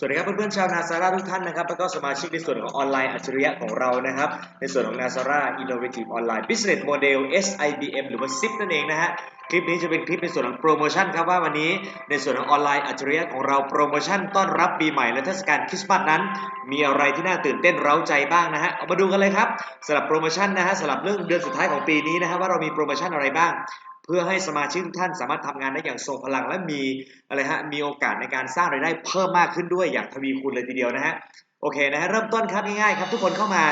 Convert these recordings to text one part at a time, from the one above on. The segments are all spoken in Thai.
สวัสดีครับเพื่อนๆชาวนาซาร่าทุกท่านนะครับแล้วก็สมาชิกในส่วนของออนไลน์อัจฉริยะของเรานะครับ ในส่วนของ Nazara Innovative Online Business Model SIBM หรือว่า SIP นั่นเองนะฮะคลิปนี้จะเป็นคลิปในส่วนของโปรโมชั่นครับว่าวันนี้ในส่วนของออนไลน์อัจฉริยะของเราโปรโมชั่นต้อนรับปีใหม่และเทศกาลคริสต์มาสนั้น มีอะไรที่น่าตื่นเต้นเร้าใจบ้างนะฮะเอามาดูกันเลยครับสำหรับโปรโมชั่นนะฮะสำหรับเรื่องเดือนสุดท้ายของปีนี้นะฮะว่าเรามีโปรโมชั่นอะไรบ้าง เพื่อให้สมาชิกทุกท่านสามารถทำงานได้อย่างทรงพลัง และมีอะไรฮะมีโอกาสในการสร้างรายได้เพิ่มมากขึ้นด้วยอย่างทวีคูณเลยทีเดียวนะฮะโอเคนะฮะเริ่มต้นครับง่ายๆครับทุกคนเข้ามา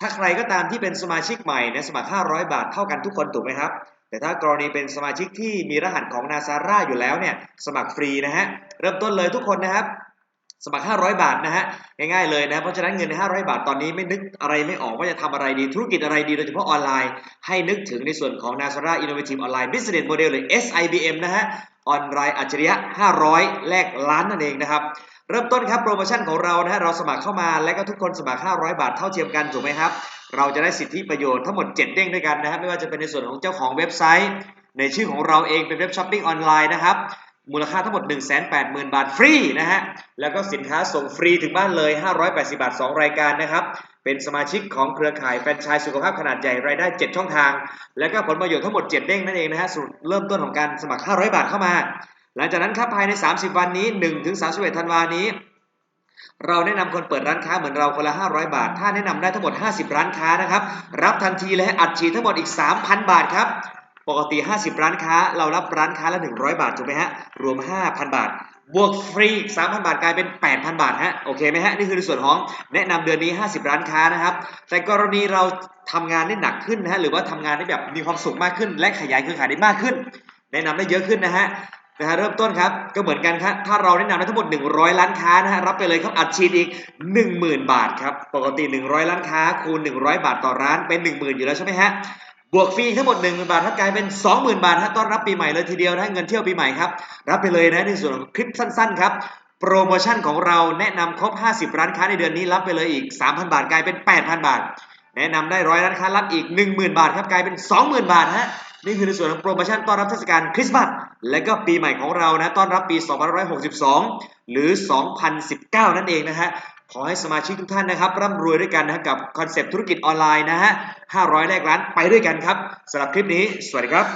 ถ้าใครก็ตามที่เป็นสมาชิกใหม่นะสมัคร 500 บาทเท่ากันทุกคนถูกไหมครับแต่ถ้ากรณีเป็นสมาชิกที่มีรหัสของนาซาร่าอยู่แล้วเนี่ยสมัครฟรีนะฮะเริ่มต้นเลยทุกคนนะครับ สมัคร 500 บาทนะฮะง่ายๆเลยนะเพราะฉะนั้นเงิน 500 บาทตอนนี้ไม่นึกอะไรไม่ออกว่าจะทำอะไรดีธุรกิจอะไรดีโดยเฉพาะออนไลน์ ให้นึกถึงในส่วนของ Nasara Innovative Online Business Model หรือ SIBM นะฮะออนไลน์อัจฉริยะ 500 แลกล้านนั่นเองนะครับเริ่มต้นครับโปรโมชั่นของเรานะฮะเราสมัครเข้ามาและก็ทุกคนสมัคร 500 บาทเท่าเทียมกันถูกไหมครับ เราจะได้สิทธิประโยชน์ทั้งหมด 7 เด้งด้วยกันนะครับไม่ว่าจะเป็นในส่วนของเจ้าของเว็บไซต์ ในชื่อของเราเองเป็นเว็บช้อปปิ้งออนไลน์นะครับ มูลค่าทั้งหมด 180,000 บาทฟรีนะฮะ แล้วก็สินค้าส่งฟรีถึงบ้านเลย 580 บาท 2 รายการนะครับ เป็นสมาชิกของเครือข่ายแฟรนไชส์สุขภาพขนาดใหญ่รายได้ 7 ช่องทาง แล้วก็ผลประโยชน์ทั้งหมด 7 เด้งนั่นเองนะฮะสุดเริ่มต้นของการสมัคร 500 บาทเข้ามา หลังจากนั้นครับภายใน 30 วันนี้1ถึง31 ธันวานี้ เราแนะนำคนเปิดร้านค้าเหมือนเราคนละ 500 บาท ถ้าแนะนำได้ทั้งหมด 50 ร้านค้านะครับ รับทันทีเลยอัดฉีดทั้งหมดอีก 3,000 บาทครับ ปกติ 50 ร้านค้า เรารับร้านค้าละ 100 บาท ถูกไหมฮะ รวม 5,000 บาท บวกฟรีอีก3,000 บาท กลายเป็น 8,000 บาทฮะ โอเคไหมฮะ นี่คือในส่วนของแนะนำเดือนนี้ 50 ร้านค้านะครับ แต่กรณีเราทำงานได้หนักขึ้นนะฮะ หรือว่าทำงานได้แบบมีความสุขมากขึ้น และขยายเครือข่ายได้มากขึ้น แนะนำได้เยอะขึ้นนะฮะนะฮะเริ่มต้นครับก็เหมือนกันครับถ้าเราแนะนำได้ทั้งหมด 100 ล้านค้านะฮะรับไปเลยครับอัดฉีดอีก 10,000 บาทครับปกติ 100 ล้านค้าคูณ 100 บาทต่อร้านเป็น 10,000 อยู่แล้วใช่ไหมฮะ บวกฟรีทั้งหมด 10,000 บาทถ้ากลายเป็น 20,000 บาทฮะต้อนรับปีใหม่เลยทีเดียวนะเงินเที่ยวปีใหม่ครับ รับไปเลยนะในส่วนของคลิปสั้นๆครับ โปรโมชั่นของเราแนะนำครบ 50 ร้านค้าในเดือนนี้รับไปเลยอีก 3,000 บาทกลายเป็น 8,000 บาท แนะนำได้ร้อยร้านค้ารับอีก 10,000 บาทครับกลายเป็น 20,000 บาทฮะนี่คือในส่วนของโปรโมชั่นต้อนรับเทศกาลคริสต์มาสและก็ปีใหม่ของเรานะต้อนรับปี 2562 หรือ 2019 นั่นเองนะฮะ ขอให้สมาชิกทุกท่านนะครับ ร่ำรวยด้วยกันนะกับคอนเซปต์ธุรกิจออนไลน์นะฮะ500แรกล้านไปด้วยกันครับสำหรับคลิปนี้ สวัสดีครับ